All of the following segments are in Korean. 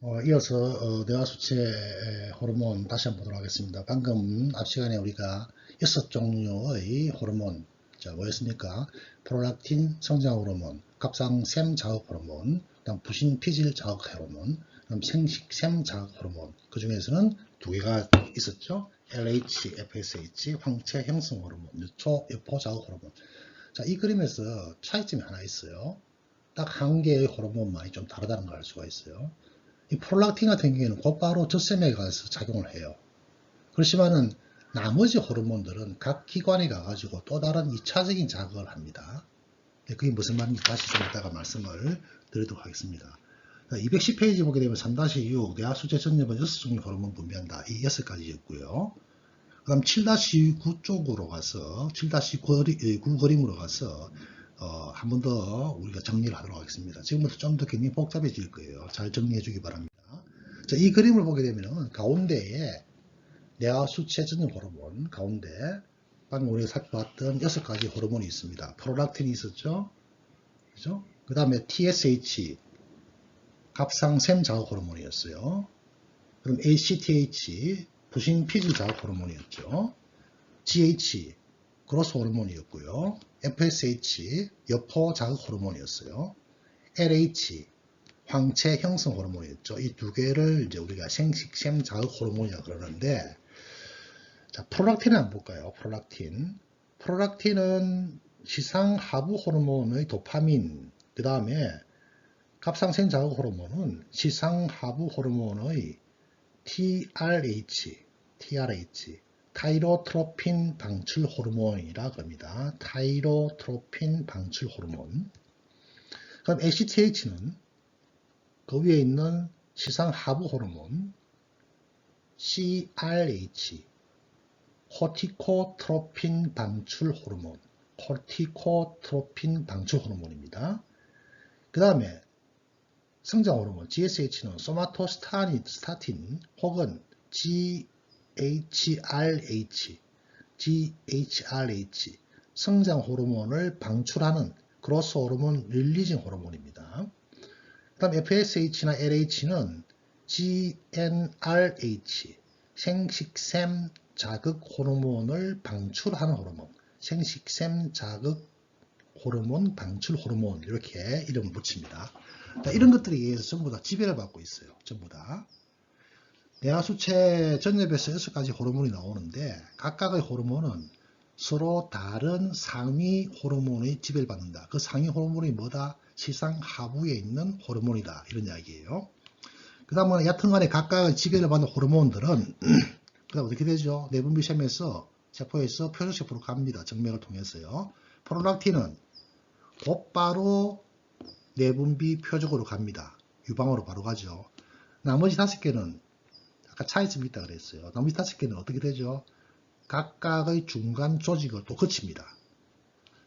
어, 이어서 어, 뇌하수체 호르몬 다시 한번 보도록 하겠습니다. 방금 앞 시간에 우리가 여섯 종류의 호르몬 자 뭐였습니까? 프롤락틴 성장 호르몬, 갑상샘 자극 호르몬, 그다음 부신 피질 자극 호르몬, 그다음 생식샘 자극 호르몬 그 중에서는 두 개가 있었죠. LH, FSH, 황체 형성 호르몬, 유초, 여포 자극 호르몬. 자, 이 그림에서 차이점이 하나 있어요. 딱 한 개의 호르몬만이 좀 다르다는 걸 알 수가 있어요. 이 프롤락틴 같은 경우에는 곧바로 젖샘에 가서 작용을 해요. 그렇지만은 나머지 호르몬들은 각 기관에 가가지고 또 다른 2차적인 자극을 합니다. 네, 그게 무슨 말인지 다시 좀 이따가 말씀을 드리도록 하겠습니다. 210페이지 보게 되면 3-6 뇌하수체 전염은 6종류 호르몬 분비한다. 이 6가지였고요. 그 다음 7-9 쪽으로 가서 7-9 그림으로 가서 어, 한 번 더 우리가 정리를 하도록 하겠습니다. 지금부터 좀 더 굉장히 복잡해질 거예요. 잘 정리해 주기 바랍니다. 자, 이 그림을 보게 되면 가운데에 뇌하수체 전염 호르몬 가운데 방금 우리가 살펴봤던 여섯 가지 호르몬이 있습니다. 프로락틴이 있었죠? 그죠? 그 다음에 TSH 갑상샘 자극 호르몬이었어요. 그럼 ACTH 부신 피질 자극 호르몬이었죠. GH 그로스 호르몬이었고요. FSH 여포 자극 호르몬이었어요. LH 황체 형성 호르몬이었죠. 이 두 개를 이제 우리가 생식샘 자극 호르몬이라 그러는데 자, 프롤락틴을 한번 볼까요? 프롤락틴. 프롤락틴은 시상 하부 호르몬의 도파민, 그 다음에 갑상샘 자극 호르몬은 시상 하부 호르몬의 TRH, TRH, 타이로트로핀 방출 호르몬이라 합니다. 타이로트로핀 방출 호르몬. 그럼 ACTH는 그 위에 있는 시상 하부 호르몬 CRH, 코티코트로핀 방출 호르몬, 코티코트로핀 방출 호르몬입니다. 그 다음에 성장 호르몬 GSH는 소마토스타틴 스타틴 혹은 GHRH, GHRH 성장 호르몬을 방출하는 그로스 호르몬 릴리징 호르몬입니다. 그 다음 FSH나 LH는 GnRH 생식샘 자극 호르몬을 방출하는 호르몬 생식샘 자극 호르몬 방출 호르몬 이렇게 이름을 붙입니다. 이런 것들에 의해서 전부 다 지배를 받고 있어요. 전부 다. 뇌하수체 전엽에서 6가지 호르몬이 나오는데 각각의 호르몬은 서로 다른 상위 호르몬의 지배를 받는다. 그 상위 호르몬이 뭐다? 시상 하부에 있는 호르몬이다. 이런 이야기예요. 그 다음은 여튼간에 각각의 지배를 받는 호르몬들은 그 다음 어떻게 되죠? 내분비샘에서 세포에서 표적세포로 갑니다. 정맥을 통해서요. 프롤락틴은 곧바로 내분비 표적으로 갑니다. 유방으로 바로 가죠. 나머지 다섯 개는 아까 차이점이 있다 그랬어요. 개는 어떻게 되죠? 각각의 중간 조직을 또 거칩니다.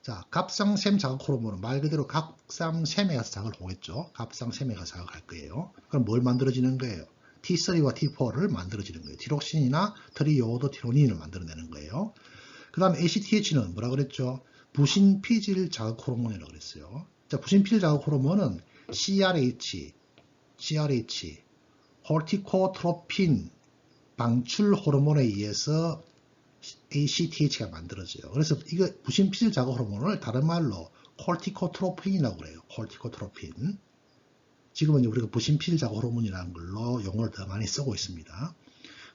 자, 갑상샘 자극 호르몬은 말 그대로 갑상샘에 가서 자극을 오겠죠. 갑상샘에 가서 자극할 거예요. 그럼 뭘 만들어지는 거예요? T3와 T4를 만들어지는 거예요. 티록신이나 트리오도 티로닌을 만들어내는 거예요. 그 다음에 ACTH는 뭐라 그랬죠? 부신 피질 자극 호르몬이라고 그랬어요. 자, 부신 피질 자극 호르몬은 CRH, CRH, 홀티코트로핀 방출 호르몬에 의해서 ACTH가 만들어져요. 그래서 이거 부신 피질 자극 호르몬을 다른 말로 콜티코트로핀이라고 그래요. 콜티코트로핀. 지금은 우리가 부신필 자극 호르몬이라는 걸로 용어를 더 많이 쓰고 있습니다.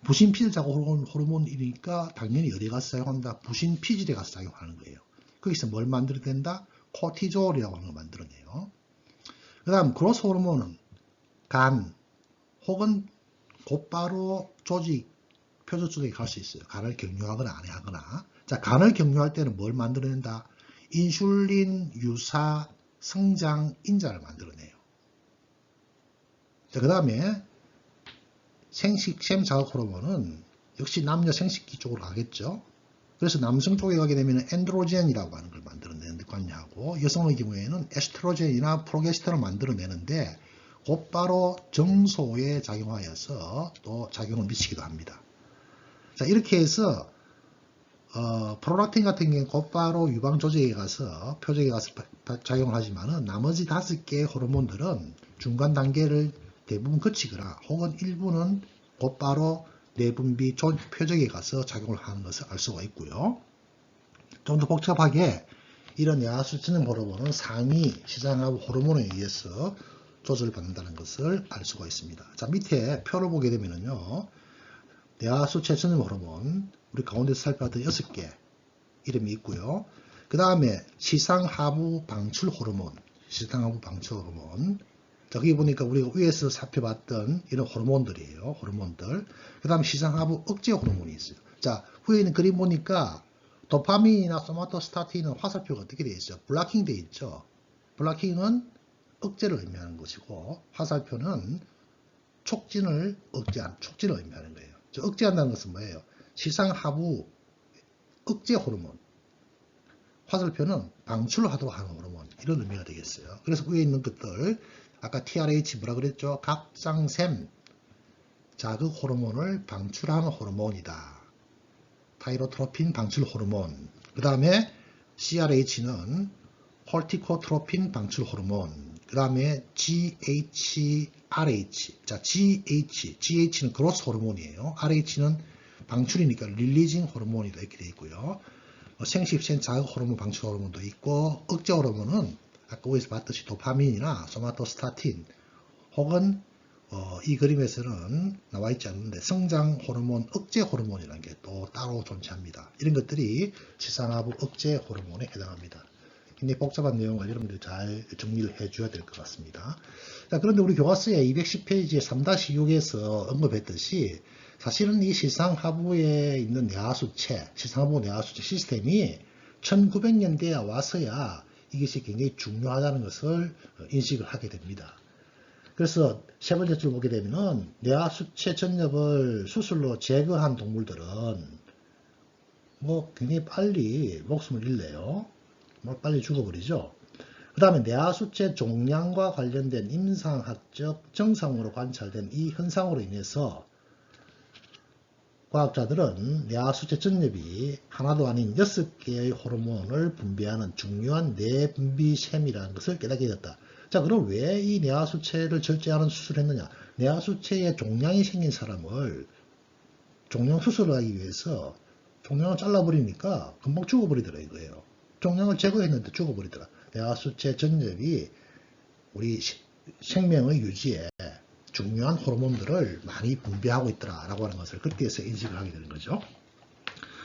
부신필 자극 호르몬 이니까 당연히 어디 가서 사용한다? 부신피질에 가서 사용하는 거예요. 거기서 뭘 만들어낸다? 코티졸이라고 하는 걸 만들어내요. 그 다음 그로스 호르몬은 간 혹은 곧바로 조직, 표적 조직에 갈 수 있어요. 간을 경유하거나 안 하거나. 자, 간을 경유할 때는 뭘 만들어낸다? 인슐린 유사 성장 인자를 만들어내요. 자, 그 다음에 생식 샘 자극 호르몬은 역시 남녀 생식기 쪽으로 가겠죠. 그래서 남성 쪽에 가게 되면 엔드로젠이라고 하는 걸 만들어내는데 관여하고 여성의 경우에는 에스트로젠이나 프로게스테론을 만들어내는데 곧바로 정소에 작용하여서 또 작용을 미치기도 합니다. 자 이렇게 해서 어, 프로락틴 같은 경우는 곧바로 유방 조직에 가서 표적에 가서 작용을 하지만은 나머지 다섯 개의 호르몬들은 중간 단계를 대부분 그치거나 혹은 일부는 곧바로 내분비 조- 표적에 가서 작용을 하는 것을 알 수가 있고요. 좀 더 복잡하게 이런 뇌하수체능 호르몬은 상위 시장하고 호르몬에 의해서 조절받는다는 것을 알 수가 있습니다. 자 밑에 표를 보게 되면은요. 뇌하수체능 호르몬 우리 가운데서 살펴봤던 6개 이름이 있고요. 그 다음에 시상하부 방출 호르몬 시상하부 방출 호르몬 자, 여기 보니까 우리가 위에서 살펴봤던 이런 호르몬들이에요. 호르몬들. 그 다음 시상하부 억제 호르몬이 있어요. 자, 위에 있는 그림 보니까 도파민이나 소마토스타틴은 화살표가 어떻게 되어 있죠? 블락킹 되어 있죠. 블락킹은 억제를 의미하는 것이고 화살표는 촉진을 억제한, 촉진을 의미하는 거예요. 저 억제한다는 것은 뭐예요? 시상하부 억제 호르몬. 화살표는 방출을 하도록 하는 호르몬. 이런 의미가 되겠어요. 그래서 위에 있는 것들 아까 TRH 뭐라 그랬죠? 갑상샘 자극 호르몬을 방출하는 호르몬이다. 타이로트로핀 방출 호르몬. 그 다음에 CRH는 홀티코트로핀 방출 호르몬. 그 다음에 GHRH. 자, GH. GH는 그로스 호르몬이에요. RH는 방출이니까 릴리징 호르몬이다. 이렇게 되어 있고요. 어, 생식腺 자극 호르몬 방출 호르몬도 있고, 억제 호르몬은 아까 위에서 봤듯이 도파민이나 소마토스타틴 혹은 어, 이 그림에서는 나와 있지 않는데 성장 호르몬 억제 호르몬이라는 게 또 따로 존재합니다. 이런 것들이 시상하부 억제 호르몬에 해당합니다. 굉장히 복잡한 내용을 여러분들이 잘 정리를 해줘야 될 것 같습니다. 자, 그런데 우리 교과서에 210페이지 3-6에서 언급했듯이 사실은 이 시상하부에 있는 내하수체, 시상하부 내하수체 시스템이 1900년대에 와서야 이것이 굉장히 중요하다는 것을 인식을 하게 됩니다. 그래서 세 번째 줄 보게 되면은 뇌하수체 전엽을 수술로 제거한 동물들은 뭐 굉장히 빨리 목숨을 잃네요. 뭐 빨리 죽어버리죠. 그 다음에 뇌하수체 종양과 관련된 임상학적 정상으로 관찰된 이 현상으로 인해서 과학자들은 뇌하수체 전엽이 하나도 아닌 6개의 호르몬을 분비하는 중요한 뇌분비샘이라는 것을 깨닫게 됐다. 자, 그럼 왜이 뇌하수체를 절제하는 수술을 했느냐? 뇌하수체에 종양이 생긴 사람을 종양 수술을 하기 위해서 종양을 잘라버리니까 금방 죽어버리더라 이거예요. 종양을 제거했는데 죽어버리더라. 뇌하수체 전엽이 우리 시- 생명의 유지에 중요한 호르몬들을 많이 분비하고 있더라라고 하는 것을 그때에서 인식을 하게 되는 거죠.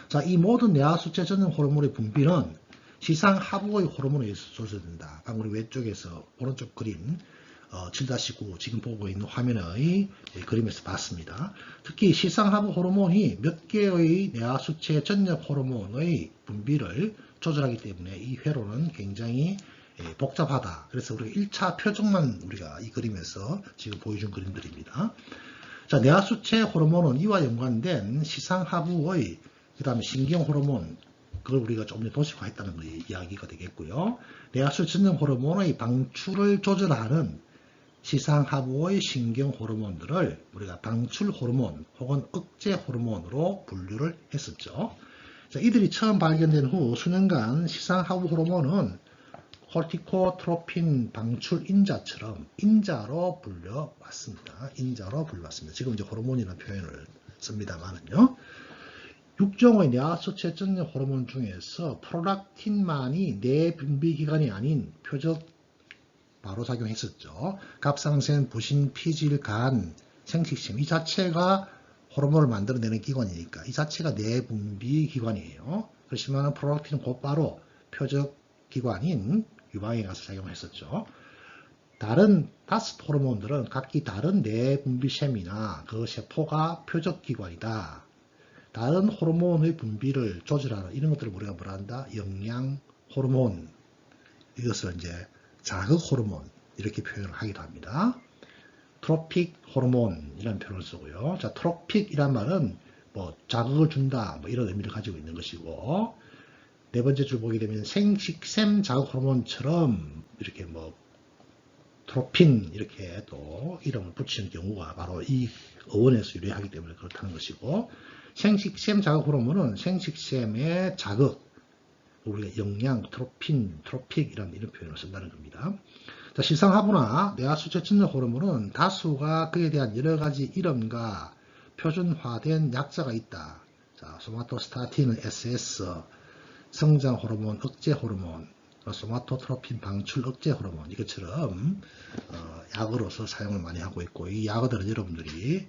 자, 이 모든 뇌하수체 전용 호르몬의 분비는 시상 하부의 호르몬에 의해서 조절된다. 방금 우리 왼쪽에서 오른쪽 그림 어, 7-9 지금 보고 있는 화면의 이 그림에서 봤습니다. 특히 시상 하부 호르몬이 몇 개의 뇌하수체 전역 호르몬의 분비를 조절하기 때문에 이 회로는 굉장히 예, 복잡하다. 그래서 우리가 1차 표정만 우리가 이 그림에서 지금 보여준 그림들입니다. 자, 뇌하수체 호르몬은 이와 연관된 시상하부의 그 다음에 신경 호르몬 그걸 우리가 조금 더 도식화했다는 거 이야기가 되겠고요. 뇌하수체 전용 호르몬의 방출을 조절하는 시상하부의 신경 호르몬들을 우리가 방출 호르몬 혹은 억제 호르몬으로 분류를 했었죠. 자, 이들이 처음 발견된 후 수년간 시상하부 호르몬은 콜티코트로핀 방출 인자처럼 인자로 불려왔습니다. 인자로 불려왔습니다. 지금 이제 호르몬이라는 표현을 씁니다만은요. 육종의 뇌하수체 전용 호르몬 중에서 프로락틴만이 뇌 분비 기관이 아닌 표적 바로 작용했었죠. 갑상선, 부신, 피질, 간, 생식샘 이 자체가 호르몬을 만들어내는 기관이니까 이 자체가 뇌 분비 기관이에요. 그렇지만 프로락틴은 곧바로 표적 기관인 유방에 가서 작용했었죠. 다른 다섯 호르몬들은 각기 다른 뇌 분비샘이나 그 세포가 표적 기관이다. 다른 호르몬의 분비를 조절하는 이런 것들을 우리가 뭐라 한다? 영양 호르몬. 이것을 이제 자극 호르몬 이렇게 표현을 하기도 합니다. 트로픽 호르몬이라는 표현을 쓰고요. 자, 트로픽이란 말은 뭐 자극을 준다 뭐 이런 의미를 가지고 있는 것이고 네 번째 줄 보게 되면 생식샘 자극 호르몬처럼 이렇게 뭐 트로핀 이렇게 또 이름을 붙이는 경우가 바로 이 어원에서 유래하기 때문에 그렇다는 것이고 생식샘 자극 호르몬은 생식샘의 자극 우리가 영양, 트로핀, 트로픽 이런 표현을 쓴다는 겁니다. 자, 시상하부나 뇌하수체 전력 호르몬은 다수가 그에 대한 여러 가지 이름과 표준화된 약자가 있다. 자, 소마토스타틴은 SS, 성장 호르몬, 억제 호르몬, 소마토트로핀 방출 억제 호르몬 이것처럼 어, 약으로서 사용을 많이 하고 있고 이 약어들은 여러분들이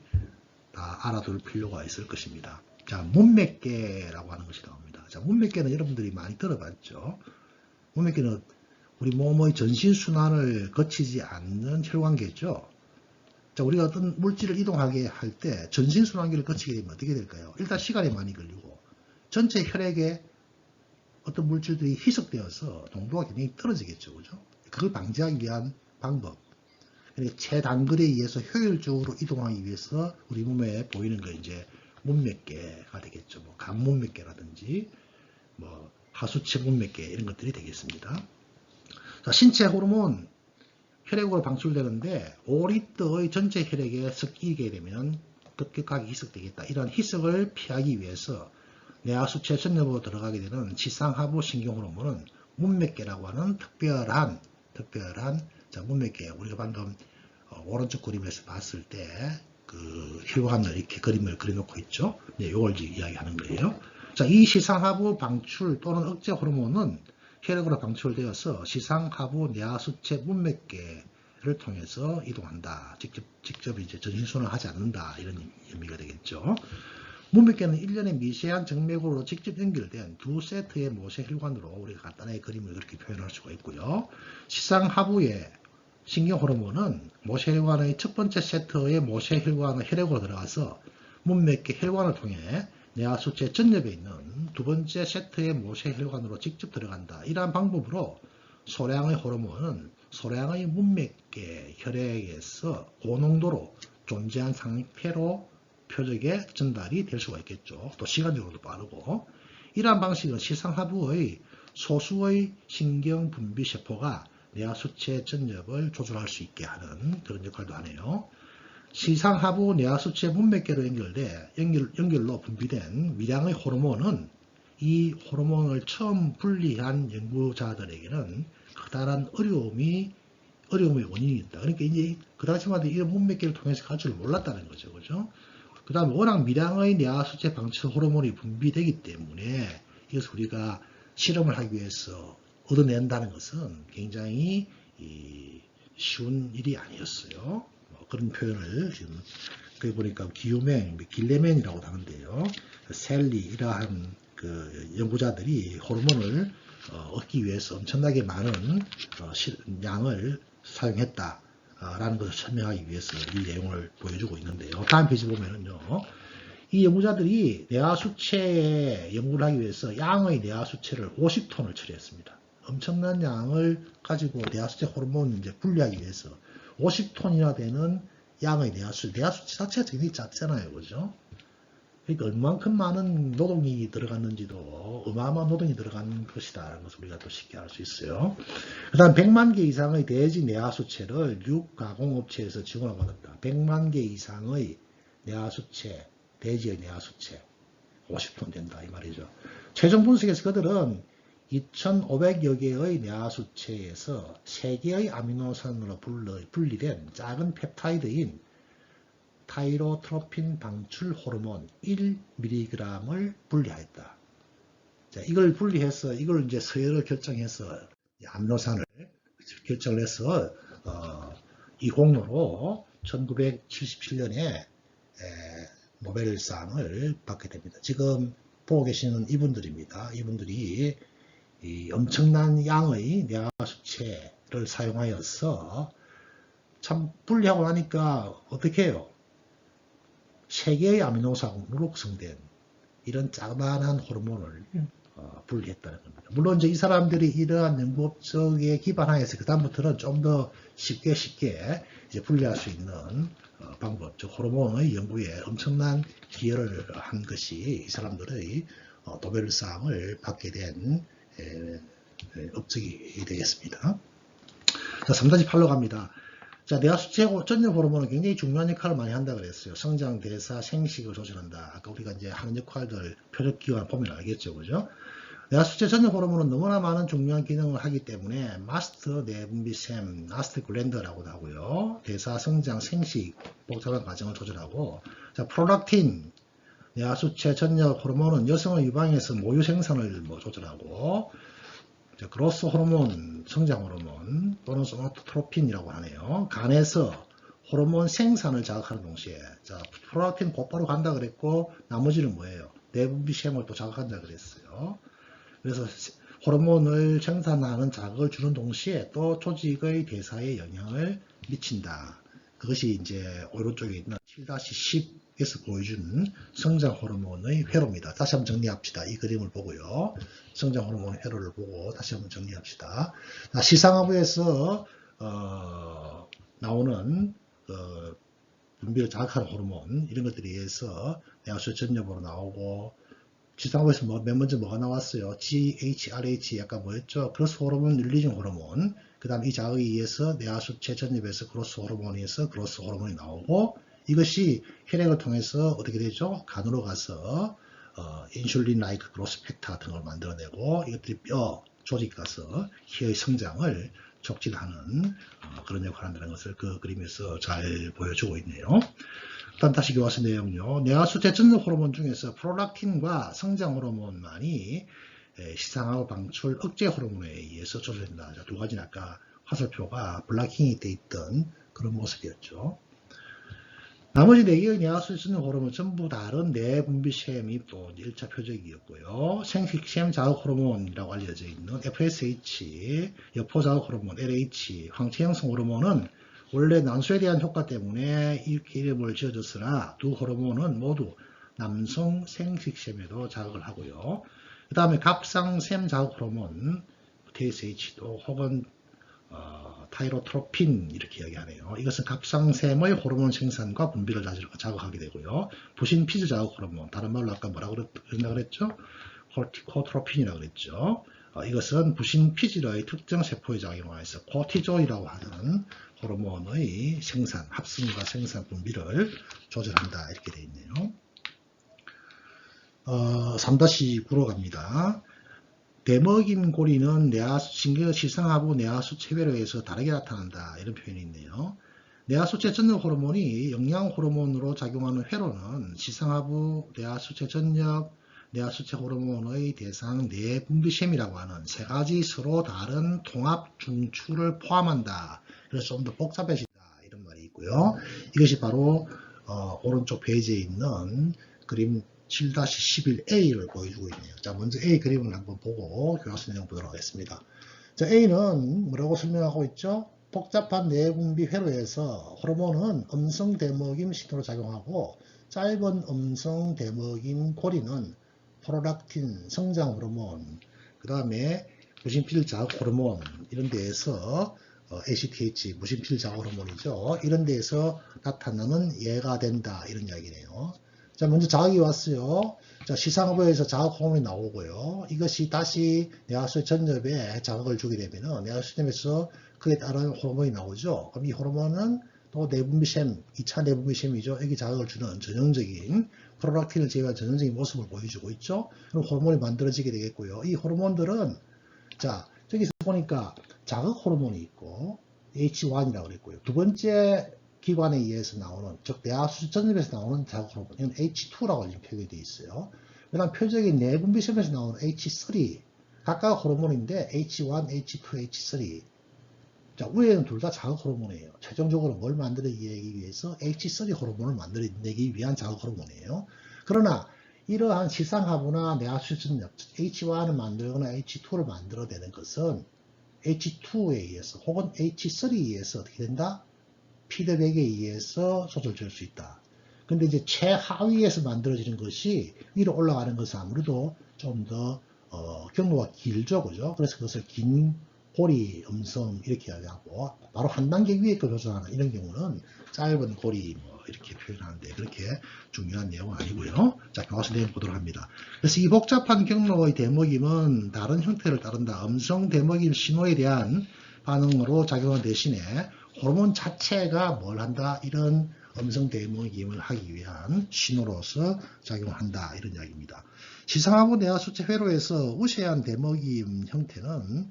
다 알아둘 필요가 있을 것입니다. 자, 문맥계라고 하는 것이 나옵니다. 자, 문맥계는 여러분들이 많이 들어봤죠. 문맥계는 우리 몸의 전신순환을 거치지 않는 혈관계죠. 자, 우리가 어떤 물질을 이동하게 할 때 전신순환기를 거치게 되면 어떻게 될까요? 일단 시간이 많이 걸리고 전체 혈액에 어떤 물질들이 희석되어서 농도가 굉장히 떨어지겠죠. 그죠? 그걸 방지하기 위한 방법. 그러니까 체단거리에 의해서 효율적으로 이동하기 위해서 우리 몸에 보이는 거 이제 문맥계가 되겠죠. 뭐 간문맥계라든지 뭐 하수체 문맥계 이런 것들이 되겠습니다. 자, 신체 호르몬 혈액으로 방출되는데 5리터의 전체 혈액에 섞이게 되면 급격하게 희석되겠다. 이런 희석을 피하기 위해서 뇌하수체 전엽으로 들어가게 되는 지상하부 신경 호르몬은 문맥계라고 하는 특별한 특별한 자, 문맥계 우리가 방금 어, 오른쪽 그림에서 봤을 때 그 혈관을 이렇게 그림을 그려놓고 있죠. 네, 이걸 이야기하는 거예요. 자, 이 시상하부 방출 또는 억제 호르몬은 혈액으로 방출되어서 시상하부 뇌하수체 문맥계를 통해서 이동한다. 직접 직접 이제 전신순환을 하지 않는다 이런 의미가 되겠죠. 문맥계는 일련의 미세한 정맥으로 직접 연결된 두 세트의 모세 혈관으로 우리가 간단하게 그림을 그렇게 표현할 수가 있고요. 시상 하부의 신경 호르몬은 모세 혈관의 첫 번째 세트의 모세 혈관의 혈액으로 들어가서 문맥계 혈관을 통해 뇌하수체 전엽에 있는 두 번째 세트의 모세 혈관으로 직접 들어간다. 이러한 방법으로 소량의 호르몬은 소량의 문맥계 혈액에서 고농도로 존재한 상태로 표적에 전달이 될 수가 있겠죠. 또 시간적으로도 빠르고 이러한 방식은 시상하부의 소수의 신경 분비 세포가 뇌하수체 전엽을 조절할 수 있게 하는 그런 역할도 하네요. 시상하부 뇌하수체 문맥계로 연결돼 연결, 연결로 분비된 위량의 호르몬은 이 호르몬을 처음 분리한 연구자들에게는 커다란 어려움이 어려움의 원인이 있다. 그러니까 이제 그 해도 이런 문맥계를 통해서 갈 줄 몰랐다는 거죠. 그죠? 그 다음에 워낙 미량의 뇌하수체 방출 호르몬이 분비되기 때문에 이것을 우리가 실험을 하기 위해서 얻어낸다는 것은 굉장히 쉬운 일이 아니었어요. 뭐 그런 표현을 지금 거기 보니까 기요맨, 길레맨이라고 하는데요. 셀리 이러한 그 연구자들이 호르몬을 어, 얻기 위해서 엄청나게 많은 어, 양을 사용했다. 라는 것을 설명하기 위해서 이 내용을 보여주고 있는데요. 다음 페이지 보면은요. 이 연구자들이 뇌하수체에 연구를 하기 위해서 양의 뇌하수체를 50톤을 처리했습니다. 엄청난 양을 가지고 뇌하수체 호르몬 이제 분리하기 위해서 50톤이나 되는 양의 뇌하수체, 뇌하수체 자체가 굉장히 작잖아요. 그죠? 그러니까 얼만큼 많은 노동이 들어갔는지도 어마어마한 노동이 들어간 것이다. 것을 우리가 또 쉽게 알 수 있어요. 그 다음 100만 개 이상의 대지 내화수체를 육가공업체에서 지원을 받았다. 100만 개 이상의 내화수체, 대지의 내화수체 50톤 된다. 이 말이죠. 최종 분석에서 그들은 2,500여 개의 내화수체에서 3개의 아미노산으로 분리된 작은 펩타이드인 타이로트로핀 방출 호르몬 1mg을 분리하였다. 자, 이걸 분리해서 이걸 이제 서열을 결정해서 암노산을 결정을 해서 어, 이 공로로 1977년에 노벨상을 받게 됩니다. 지금 보고 계시는 이분들입니다. 이분들이 이 엄청난 양의 뇌하수체를 사용하여서 참 분리하고 나니까 어떻게 해요? 세 개의 아미노산으로 구성된 이런 짜만한 호르몬을 어, 분리했다는 겁니다. 물론 이제 이 사람들이 이러한 연구 업적에 기반하여서 그다음부터는 좀 더 쉽게 쉽게 이제 분리할 수 있는 어, 방법, 즉 호르몬의 연구에 엄청난 기여를 한 것이 이 사람들의 어, 노벨상을 받게 된 업적이 되겠습니다. 자, 3-8로 갑니다. 자, 뇌하수체 전력 호르몬은 굉장히 중요한 역할을 많이 한다 그랬어요. 성장, 대사, 생식을 조절한다. 아까 우리가 이제 하는 역할들 표적기관 보면 알겠죠. 그죠? 뇌하수체 전역 호르몬은 너무나 많은 중요한 기능을 하기 때문에 마스터 내분비샘, 마스터 글랜드라고도 하고요. 대사, 성장, 생식, 복잡한 과정을 조절하고 자, 프로락틴, 뇌하수체 전역 호르몬은 여성의 유방에서 모유 생산을 뭐 조절하고 자, 그로스 호르몬, 성장 호르몬 또는 소마토트로핀이라고 하네요. 간에서 호르몬 생산을 자극하는 동시에 자, 프로락틴 곧바로 간다 그랬고 나머지는 뭐예요? 내분비샘을 또 자극한다 그랬어요. 그래서 호르몬을 생산하는 자극을 주는 동시에 또 조직의 대사에 영향을 미친다. 그것이 이제 오른쪽에 있는 7-10에서 보여주는 성장 호르몬의 회로입니다. 다시 한번 정리합시다. 이 그림을 보고요. 성장 호르몬 회로를 보고 다시 한번 정리합시다. 자, 시상하부에서 어, 나오는 어, 분비를 자극하는 호르몬 이런 것들에 의해서 내화수 전염으로 나오고 지상부에서 뭐, 맨 먼저 뭐가 나왔어요? GHRH 약간 뭐였죠? 크로스 호르몬 릴리징 호르몬. 그 다음 이 자극에 의해서 뇌하수체 전입에서 크로스 호르몬에서 크로스 호르몬이 나오고 이것이 혈액을 통해서 어떻게 되죠? 간으로 가서 어, 인슐린 라이크 그로스 팩터 걸 만들어내고 이것들이 뼈 조직 가서 혀의 성장을 촉진하는 어, 그런 역할을 한다는 것을 그 그림에서 잘 보여주고 있네요. 일단 다시 교과서 내용요. 뇌하수체 전력 호르몬 중에서 프롤락틴과 성장 호르몬만이 에, 시상하고 방출 억제 호르몬에 의해서 조절된다. 자, 두 가지는 아까 화살표가 블락킹이 돼 있던 그런 모습이었죠. 나머지 4개의 뇌하수체 전력 호르몬 전부 다른 뇌분비샘이 또 1차 표적이었고요. 생식샘 자극 호르몬이라고 알려져 있는 FSH, 여포 자극 호르몬 LH, 황체 형성 호르몬은 원래 난소에 대한 효과 때문에 이렇게 이름을 지어졌으나 두 호르몬은 모두 남성 생식샘에도 자극을 하고요. 그 다음에 갑상샘 자극 호르몬 TSH도 혹은 어, 타이로트로핀 이렇게 이야기하네요. 이것은 갑상샘의 호르몬 생산과 분비를 자극하게 되고요. 부신 피즈 자극 호르몬 다른 말로 아까 뭐라고 그랬죠? 코티코트로핀이라고 그랬죠. 어, 이것은 부신 피질의 특정 세포에 작용하여서 코티조이라고 하는 호르몬의 생산, 합성과 생산 분비를 조절한다. 이렇게 되어 있네요. 어, 3-9로 갑니다. 대먹임 고리는 뇌하수, 신경 실상하부 뇌하수 체배로 해서 다르게 나타난다. 이런 표현이 있네요. 뇌하수체 전력 호르몬이 영양 호르몬으로 작용하는 회로는 시상하부 뇌하수체 전력, 뇌하수체 호르몬의 대상 뇌분비샘이라고 하는 세 가지 서로 다른 통합 중추를 포함한다. 그래서 좀 더 복잡해진다. 이런 말이 있고요. 이것이 바로 어, 오른쪽 페이지에 있는 그림 7-11A를 보여주고 있네요. 자, 먼저 A 그림을 한번 보고 교과서 내용 보도록 하겠습니다. 자, A는 뭐라고 설명하고 있죠? 복잡한 뇌분비 회로에서 호르몬은 음성 대먹임 신호로 작용하고 짧은 음성 대먹임 고리는 프로락틴 성장 호르몬, 그 다음에 무심필 자극 호르몬 이런 데에서 어, ACTH 무심필 자극 호르몬이죠. 이런 데에서 나타나는 예가 된다 이런 이야기네요. 자, 먼저 자극이 왔어요. 자, 시상부에서 자극 호르몬이 나오고요. 이것이 다시 뇌하수의 전엽에 자극을 주게 되면은 뇌하수점에서 그에 따른 호르몬이 나오죠. 그럼 이 호르몬은 또 내분비샘, 2차 내분비샘이죠. 여기 자극을 주는 전형적인 프로락틴을 제외한 전형적인 모습을 보여주고 있죠. 그럼 호르몬이 만들어지게 되겠고요. 이 호르몬들은 자, 저기서 보니까 자극 호르몬이 있고 H1이라고 그랬고요. 두 번째 기관에 의해서 나오는 즉 뇌하수 전립에서 나오는 자극 호르몬 이건 H2라고 지금 표기되어 있어요. 그다음 표적인 내분비샘에서 나오는 H3 각각 호르몬인데 H1, H2, H3 자 위에는 둘 다 자극 호르몬이에요. 최종적으로 뭘 만들어내기 위해서 H3 호르몬을 만들어내기 위한 자극 호르몬이에요. 그러나 이러한 시상하부나 뇌하수 전력 H1을 만들거나 H2를 만들어내는 것은 H2에 의해서 혹은 H3에 의해서 어떻게 된다? 피드백에 의해서 조절될 수 있다. 근데 이제 최하위에서 만들어지는 것이 위로 올라가는 것은 아무래도 좀더 어, 경로가 길죠, 그죠? 그래서 그것을 긴 고리 음성 이렇게 이야기하고 바로 한 단계 위에 걸 조절하는 이런 경우는 짧은 고리 뭐 이렇게 표현하는데 그렇게 중요한 내용은 아니고요. 자, 교과서 내용 보도록 합니다. 그래서 이 복잡한 경로의 대먹임은 다른 형태를 따른다. 음성 대먹임 신호에 대한 반응으로 작용하는 대신에 호르몬 자체가 뭘 한다? 이런 음성 대먹임을 하기 위한 신호로서 작용한다. 이런 이야기입니다. 시상하부 내화 수체 회로에서 우세한 대먹임 형태는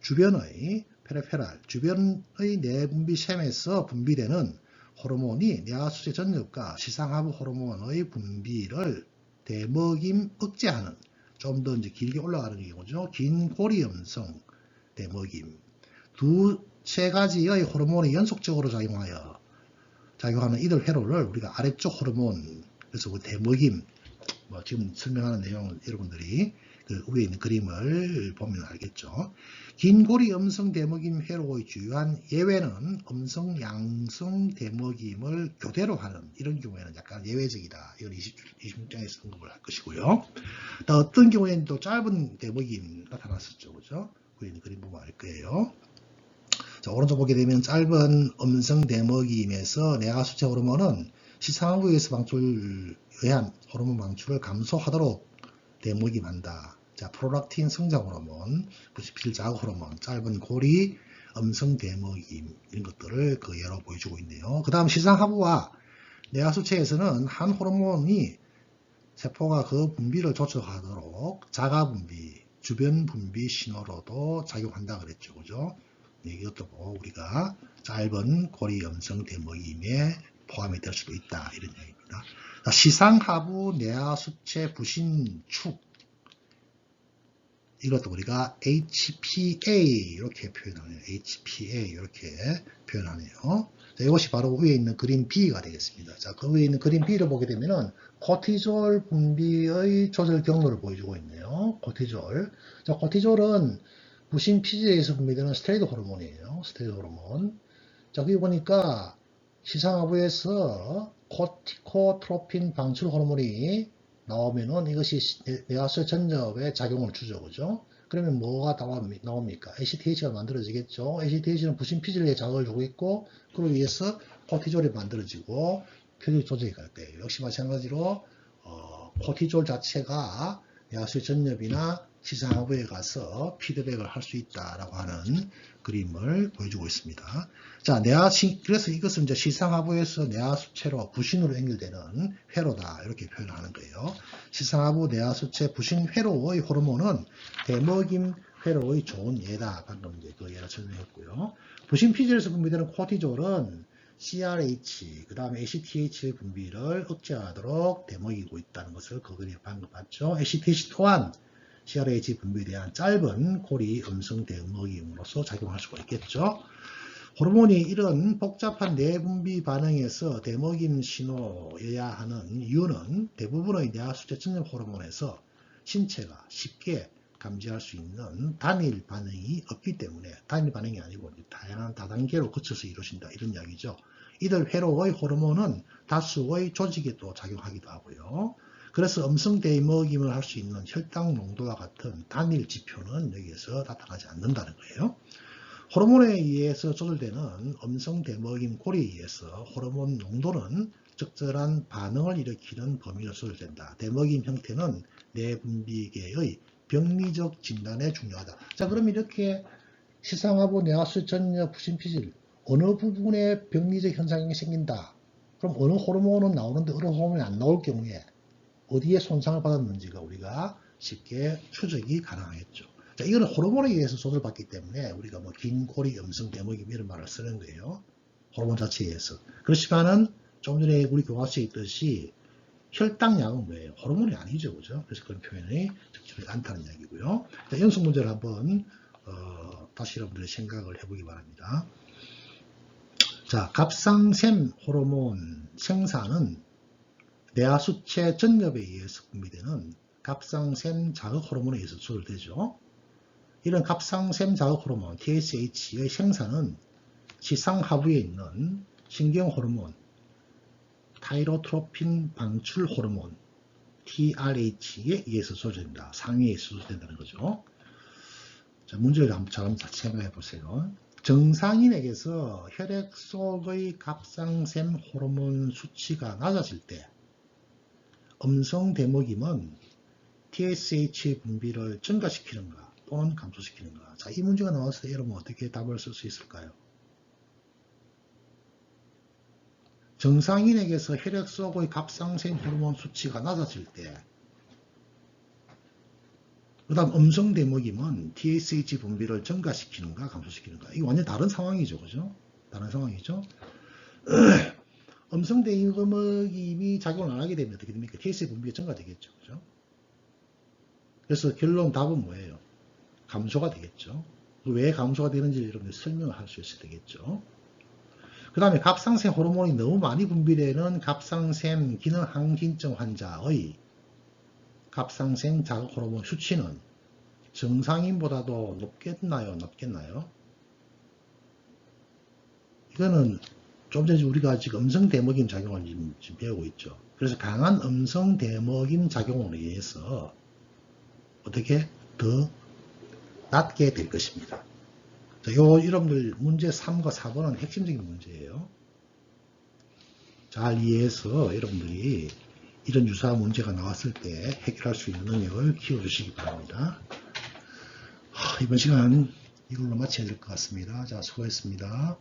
주변의 페레페랄, 주변의 내분비 샘에서 분비되는 호르몬이 내화수체 전엽과 시상하부 호르몬의 분비를 대먹임 억제하는 좀 더 이제 길게 올라가는 경우죠. 긴 고리염성 대먹임. 두 세 가지의 호르몬이 연속적으로 작용하여 작용하는 이들 회로를 우리가 아래쪽 호르몬 그래서 그 대먹임 뭐 지금 설명하는 내용을 여러분들이 그 위에 있는 그림을 보면 알겠죠. 긴 고리 음성 대먹임 회로의 주요한 예외는 음성 양성 대먹임을 교대로 하는 이런 경우에는 약간 예외적이다. 이건 20, 26장에서 언급을 할 것이고요. 또 어떤 경우에는 또 짧은 대먹임 나타났었죠. 그죠? 위에 있는 그림 보면 알 거예요. 자, 오른쪽 보게 되면 짧은 음성 대먹임에서 내하수체 호르몬은 시상부에서 방출 의한 호르몬 방출을 감소하도록 대먹임한다. 자, 프로락틴 성장 호르몬, 부시필 자극 호르몬, 짧은 고리, 음성 대먹임 이런 것들을 그 예로 보여주고 있네요. 그 다음 시상하부와 내하수체에서는 한 호르몬이 세포가 그 분비를 조절하도록 자가 분비, 주변 분비 신호로도 작용한다 그랬죠. 그죠? 네, 이것도 뭐 우리가 짧은 고리 염성 대먹임에 포함이 될 수도 있다. 이런 얘기입니다. 시상하부 내하 수체 부신 축 이것도 우리가 HPA 이렇게 표현하네요. HPA 이렇게 표현하네요. 자, 이것이 바로 위에 있는 그림 B가 되겠습니다. 자, 그 위에 있는 그림 B를 보게 되면은 코티졸 분비의 조절 경로를 보여주고 있네요. 코티졸. 자, 코티졸은 부신 피지에서 분비되는 스테로이드 호르몬이에요. 스테로이드 호르몬. 자, 여기 보니까 시상하부에서 코티코트로핀 방출 호르몬이 나오면은 이것이 뇌하수 전접에 작용을 주죠. 그죠? 그러면 뭐가 나옵니까? ACTH가 만들어지겠죠. ACTH는 부신 피질에 자극을 주고 있고, 그로 위해서 코티졸이 만들어지고, 표적 조절이 갈 거예요. 역시 마찬가지로, 어, 코티졸 자체가 뇌하수 전엽이나 시상하부에 가서 피드백을 할 수 있다라고 하는 그림을 보여주고 있습니다. 자, 내하 그래서 이것은 이제 시상하부에서 내하 수체로 부신으로 연결되는 회로다 이렇게 표현하는 거예요. 시상하부 내하 수체 부신 회로의 호르몬은 대먹임 회로의 좋은 예다. 방금 이제 그 예를 설명했고요. 부신 피질에서 분비되는 코티졸은 CRH, 그 다음에 ACTH의 분비를 억제하도록 대먹이고 있다는 것을 그 그림에 방금 봤죠. ACTH 또한 CRH 분비에 대한 짧은 고리 음성 대응먹임으로써 작용할 수가 있겠죠. 호르몬이 이런 복잡한 내분비 반응에서 대먹임 신호여야 하는 이유는 대부분의 뇌하수체 전염 호르몬에서 신체가 쉽게 감지할 수 있는 단일 반응이 없기 때문에 단일 반응이 아니고 다양한 다단계로 거쳐서 이루어진다 이런 이야기죠. 이들 회로의 호르몬은 다수의 조직에 또 작용하기도 하고요. 그래서 음성 대먹임을 할 수 있는 혈당 농도와 같은 단일 지표는 여기에서 나타나지 않는다는 거예요. 호르몬에 의해서 조절되는 음성 대먹임 고리에 의해서 호르몬 농도는 적절한 반응을 일으키는 범위로 조절된다. 대먹임 형태는 내분비계의 병리적 진단에 중요하다. 자, 그럼 이렇게 시상하부 내하수 전혀 부신피질 어느 부분에 병리적 현상이 생긴다. 그럼 어느 호르몬은 나오는데 어느 호르몬이 안 나올 경우에 어디에 손상을 받았는지가 우리가 쉽게 추적이 가능하겠죠. 자, 이거는 호르몬에 의해서 조절받기 때문에 우리가 뭐 긴고리 염성 대목이 이런 말을 쓰는 거예요. 호르몬 자체에 의해서. 그렇지만은 좀 전에 우리 교과서에 있듯이 혈당량은 뭐예요? 호르몬이 아니죠. 그죠? 그래서 그런 표현이 적절하지 않다는 이야기고요. 자, 연속 문제를 한번 어, 다시 여러분들의 생각을 해보기 바랍니다. 자, 갑상샘 호르몬 생산은 뇌하수체 전엽에 의해서 분비되는 갑상샘 자극 호르몬에 의해서 조절되죠. 이런 갑상샘 자극 호르몬 TSH의 생산은 지상 하부에 있는 신경 호르몬 타이로트로핀 방출 호르몬 TRH에 의해서 조절된다. 상위에 조절된다는 거죠. 자, 문제를 한번 잘 생각해 보세요. 정상인에게서 혈액 속의 갑상샘 호르몬 수치가 낮아질 때 음성 대목임은 TSH 분비를 증가시키는가 또는 감소시키는가. 자, 이 문제가 때 여러분 어떻게 답을 쓸 수 있을까요? 정상인에게서 혈액 속의 갑상샘 호르몬 수치가 낮아질 때 그 다음 음성 대목임은 TSH 분비를 증가시키는가 감소시키는가. 이게 완전 다른 상황이죠. 그죠? 다른 상황이죠. 음성 대목임이 작용을 안 하게 되면 어떻게 됩니까? TSH 분비가 증가되겠죠. 그죠? 그래서 결론 답은 뭐예요? 감소가 되겠죠. 왜 감소가 되는지 여러분들 설명을 할 수 있어야 되겠죠. 그 다음에 갑상샘 호르몬이 너무 많이 분비되는 갑상샘 기능 항진증 환자의 갑상샘 자극 호르몬 수치는 정상인보다도 높겠나요? 낮겠나요? 이거는 좀 전에 우리가 지금 음성 대먹임 작용을 지금, 지금 배우고 있죠. 그래서 강한 음성 대먹임 작용으로 의해서 어떻게 더 낮게 될 것입니다. 자, 요 여러분들 문제 3과 4번은 핵심적인 문제예요. 잘 이해해서 여러분들이 이런 유사한 문제가 나왔을 때 해결할 수 있는 능력을 키워주시기 바랍니다. 하, 이번 시간 이걸로 마쳐야 될 것 같습니다. 자, 수고했습니다.